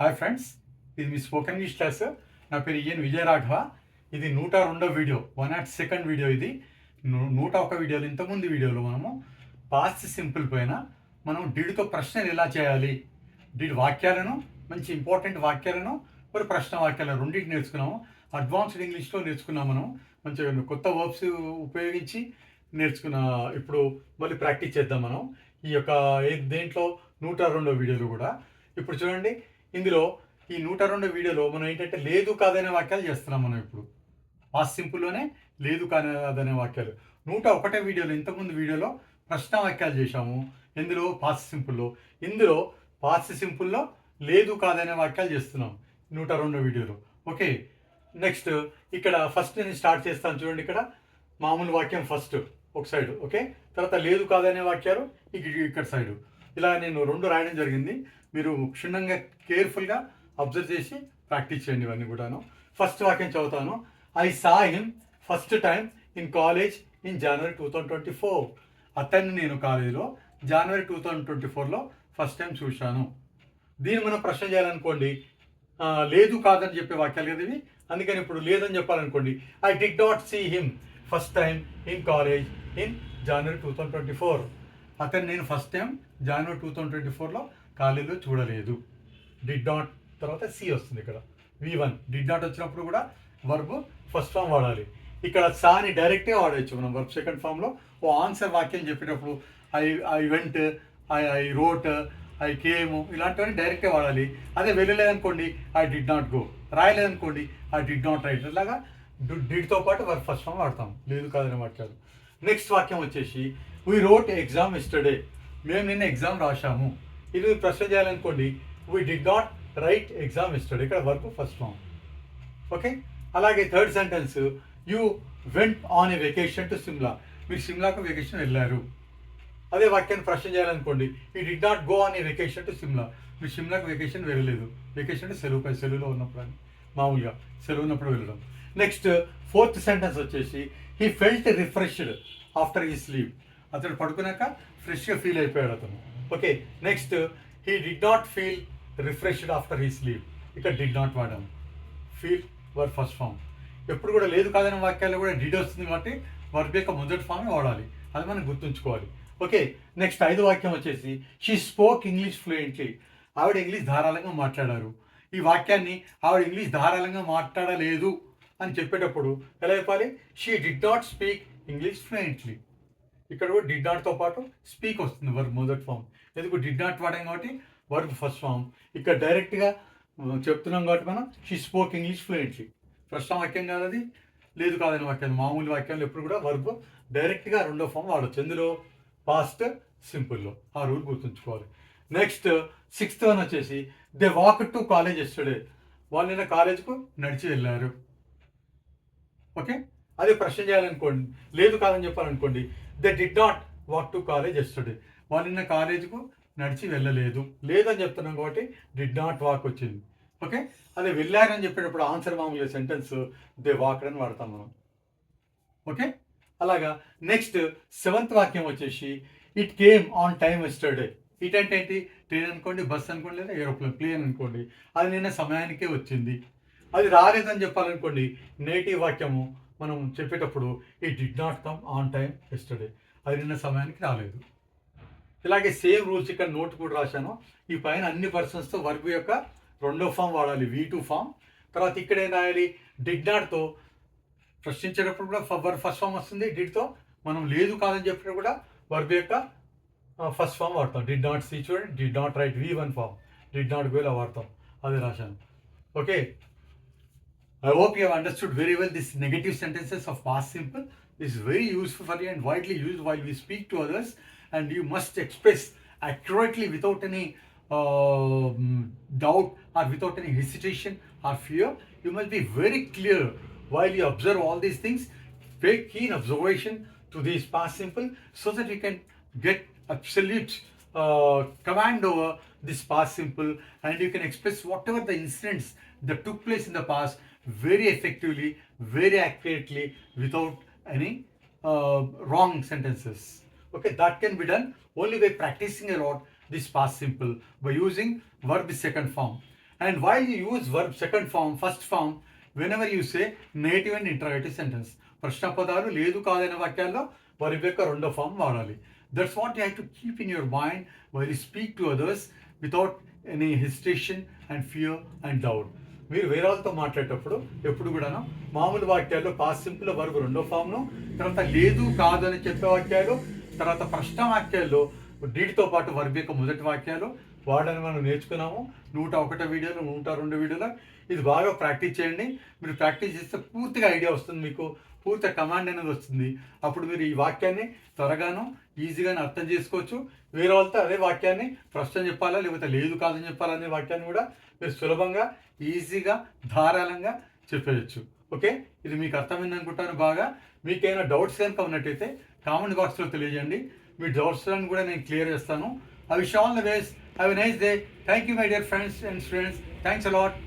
Hi friends ఇది మీ spoken English class నా పేరు ఈఎన్ విజయరాఘవ. ఇది నూట రెండో video one not second video ఇది. నూట ఒక వీడియోలో ఇంతకుముందు వీడియోలో మనము. పాస్ట్ సింపుల్ పైన మనం డిడ్తో ప్రశ్నలు ఎలా చేయాలి? డిడ్ వాక్యాలను మంచి ఇంపార్టెంట్ వాక్యాలను మరి ప్రశ్న వాక్యాలను రెండింటి నేర్చుకున్నాము. అడ్వాన్స్డ్ ఇంగ్లీష్లో నేర్చుకున్నాం మనం మంచిగా కొత్త వర్బ్స్ ఉపయోగించి నేర్చుకున్న ఇప్పుడు మళ్ళీ ప్రాక్టీస్ చేద్దాం మనం. ఈ యొక్క దేంట్లో నూట రెండో వీడియోలు కూడా. ఇప్పుడు చూడండి ఇందులో ఈ నూట రెండో వీడియోలో మనం ఏంటంటే లేదు కాదనే వాక్యాలు చేస్తున్నాం మనం ఇప్పుడు. పాస్ సింపుల్లోనే లేదు కాదనే వాక్యాలు. నూట ఒకటే వీడియోలో ఇంతకుముందు వీడియోలో ప్రశ్న వాక్యాలు చేశాము. ఇందులో పాస్ సింపుల్లో ఇందులో పాస్ సింపుల్లో లేదు కాదనే వాక్యాలు చేస్తున్నాం నూట రెండో వీడియోలో. ఓకే నెక్స్ట్ ఇక్కడ ఫస్ట్ నేను స్టార్ట్ చేస్తాను చూడండి ఇక్కడ. మామూలు వాక్యం ఫస్ట్ ఒక సైడ్ ఓకే తర్వాత లేదు కాదనే వాక్యాలు ఇక్కడ సైడు ఇలా నేను రెండు రాయడం జరిగింది. మీరు క్షుణ్ణంగా కేర్ఫుల్గా అబ్జర్వ్ చేసి ప్రాక్టీస్ చేయండి ఇవన్నీ కూడాను. ఫస్ట్ వాక్యం చదువుతాను. I saw him first time in college in January two thousand twenty four అతన్ని నేను కాలేజీలో జనవరి టూ థౌజండ్ ట్వంటీ ఫోర్లో ఫస్ట్ టైం చూశాను. దీన్ని మనం ప్రశ్న చేయాలనుకోండి. లేదు కాదని చెప్పే వాక్యాలు కదా ఇవి? అందుకని ఇప్పుడు లేదని చెప్పాలనుకోండి. I did not see him first time in college in January two thousand twenty four అతను నేను ఫస్ట్ టైం జనవరి టూ థౌజండ్ ట్వంటీ ఫోర్లో కాలేజీలో చూడలేదు. డిడ్ నాట్ తర్వాత సి వస్తుంది ఇక్కడ. వి వన్ డిడ్ నాట్ వచ్చినప్పుడు కూడా వర్బ్ ఫస్ట్ ఫామ్ వాడాలి. ఇక్కడ సాని డైరెక్ట్గా వాడవచ్చు మనం వర్బ్ సెకండ్ ఫామ్లో ఓ ఆన్సర్ వాక్యం చెప్పేటప్పుడు I I went I I wrote I came ఇలాంటివన్నీ డైరెక్ట్గా వాడాలి. అదే వెళ్ళలేదనుకోండి ఐ డిడ్ నాట్ గో రాయలేదనుకోండి ఐ డిడ్ నాట్ రైట్ ఇలాగా డిడ్తో పాటు వర్క్ ఫస్ట్ ఫామ్ వాడతాం. లేదు కాదని మాట్లాడు. నెక్స్ట్ వాక్యం వచ్చేసి వీ రోట్ ఎగ్జామ్ ఎస్టర్డే మేము నిన్న ఎగ్జామ్ రాశాము. ఇది ప్రశ్న చేయాలనుకోండి we did not write exam yesterday ఇక్కడ వర్క్ ఫస్ట్ ఫామ్ ఓకే అలాగే third sentence you went on a vacation to Simla మీరు సిమ్లాకు వెకేషన్ వెళ్ళారు. అదే వాక్యాన్ని ప్రశ్న చేయాలనుకోండి ఈ did not go on a vacation to Simla మీరు సిమ్లాకు వెకేషన్ వెళ్ళలేదు. వెకేషన్ అంటే సెలవుపై సెలవులో ఉన్నప్పుడు అని. మామూలుగా సెలవు ఉన్నప్పుడు వెళ్ళడం. నెక్స్ట్ ఫోర్త్ సెంటెన్స్ వచ్చేసి he felt refreshed after he sleep అతడు పడుకున్నాక ఫ్రెష్గా ఫీల్ అయిపోయాడు అతను. Okay next he did not feel refreshed after he sleep ఇక్కడ డిడ్ నాట్ వాడాము ఫీల్ వర్ ఫస్ట్ ఫామ్ ఎప్పుడు కూడా లేదు కాదనే వాక్యాలు కూడా డిడ్ వస్తుంది కాబట్టి వర్బ్ యొక్క మొదటి ఫామే వాడాలి. అది మనం గుర్తుంచుకోవాలి. ఓకే నెక్స్ట్ ఐదు వాక్యం వచ్చేసి షీ స్పోక్ ఇంగ్లీష్ ఫ్లూయెంట్లీ ఆవిడ ఇంగ్లీష్ ధారాళంగా మాట్లాడారు. ఈ వాక్యాన్ని ఆవిడ ఇంగ్లీష్ ధారాళంగా మాట్లాడలేదు. అని చెప్పేటప్పుడు ఎలా చెప్పాలి? She did not speak English fluently ఇక్కడ కూడా డిడ్ నాట్తో పాటు స్పీక్ వస్తుంది వర్బ్ మొదటి ఫామ్ ఎందుకు? డిడ్ నాట్ వాడాం కాబట్టి వర్బ్ ఫస్ట్ ఫామ్ ఇక్కడ డైరెక్ట్గా చెప్తున్నాం కాబట్టి మనం షీ స్పోక్ ఇంగ్లీష్ ఫ్లూయెంట్లీ ప్రశ్న వాక్యం కాదు అది. లేదు కాదని వాక్యాలు మామూలు వాక్యాలు ఎప్పుడు కూడా వర్బ్ డైరెక్ట్గా రెండో ఫామ్ వాడచ్చు. ఎందులో? పాస్ట్ సింపుల్లో ఆ రూల్ గుర్తుంచుకోవాలి. నెక్స్ట్ సిక్స్త్ వన్ వచ్చేసి they walk to college yesterday వాళ్ళు నిన్న కాలేజ్కు నడిచి వెళ్ళారు. ఓకే? అదే ప్రశ్న చేయాలనుకోండి. లేదు కాదని చెప్పాలనుకోండి. They did not walk to college yesterday వాళ్ళు నిన్న కాలేజ్కు నడిచి వెళ్ళలేదు. లేదని చెప్తున్నాం కాబట్టి డిడ్ నాట్ వాక్ వచ్చింది. ఓకే? అదే వెళ్ళారని చెప్పేటప్పుడు ఆన్సర్ మామూలుగా సెంటెన్స్ దే వాక్ అని వాడతాం మనం. ఓకే? అలాగా. నెక్స్ట్ సెవెంత్ వాక్యం వచ్చేసి it came on time yesterday it అంటే ఏంటి? ట్రైన్ అనుకోండి బస్ అనుకోండి లేదా ఏరోప్లేన్ ప్లేన్ అనుకోండి. అది నిన్న సమయానికే వచ్చింది. అది రాలేదని చెప్పాలనుకోండి నేటివ్ వాక్యము మనం చెప్పేటప్పుడు ఈ did not come on time yesterday అది నిన్న సమయానికి రాలేదు. ఇలాగే సేమ్ రూల్స్ ఇక్కడ నోట్ కూడా రాశాను. ఈ పైన అన్ని పర్సన్స్తో వర్బ్ యొక్క రెండో ఫామ్ వాడాలి వీ టూ ఫామ్ తర్వాత ఇక్కడ ఏం రాయాలి? డిడ్ నాట్తో ప్రశ్నించేటప్పుడు కూడా వర్బ్ ఫస్ట్ ఫామ్ వస్తుంది డిడ్తో మనం లేదు కాదని చెప్పినప్పుడు కూడా వర్బ్ యొక్క ఫస్ట్ ఫామ్ వాడతాం. డిడ్ నాట్ సీ చూడండి. Did not write V one form did not go ఇలా వాడతాం. అదే రాశాను. Okay? I hope you have understood very well these negative sentences of past simple. This is very useful for you and widely used while we speak to others. And you must express accurately without any um, doubt or without any hesitation or fear. You must be very clear while you observe all these things. Pay keen observation to these past simple so that you can get absolute uh, command over this past simple and you can express whatever the incidents that took place in the past very effectively, very accurately without any uh, wrong sentences. Okay, that can be done only by practicing a lot this past simple by using verb second form. And while you use verb second form, first form, whenever you say native and interrogative sentence, ప్రశ్న పదాలు లేదు కాదైన వాక్యాల్లో verb యొక్క రెండో form వాడాలి that's what you have to keep in your mind why you speak to others without any hesitation and fear and doubt మీరు వేరే వాళ్ళతో మాట్లాడేటప్పుడు ఎప్పుడు కూడాను మామూలు వాక్యాల్లో పాస్ సింపుల్ వరకు రెండో ఫామ్ను తర్వాత లేదు కాదని చెప్పే వాక్యాలు తర్వాత ప్రశ్న వాక్యాల్లో డీటితో పాటు వర్బ్ యొక్క మొదటి వాక్యాలు వాడని మనం నేర్చుకున్నాము. నూట ఒకటో వీడియోలో నూట రెండు వీడియోలో. ఇది బాగా ప్రాక్టీస్ చేయండి. మీరు ప్రాక్టీస్ చేస్తే పూర్తిగా ఐడియా వస్తుంది మీకు. పూర్తి కమాండ్ అనేది వస్తుంది. అప్పుడు మీరు ఈ వాక్యాన్ని త్వరగాను ఈజీగానే అర్థం చేసుకోవచ్చు. వేరే వాళ్ళతో అదే వాక్యాన్ని ప్రశ్న చెప్పాలా లేకపోతే లేదు కాదని చెప్పాలా అనే వాక్యాన్ని కూడా మీరు సులభంగా ఈజీగా ధారాళంగా చెప్పేయచ్చు. ఓకే? ఇది మీకు అర్థమైంది అనుకుంటాను బాగా. మీకు ఏమైనా డౌట్స్ కనుక ఉన్నట్టయితే కామెంట్ బాక్స్లో తెలియజేయండి. మీ డౌట్స్లను కూడా నేను క్లియర్ చేస్తాను. I wish all the best have a nice day thank you my dear friends and students thanks a lot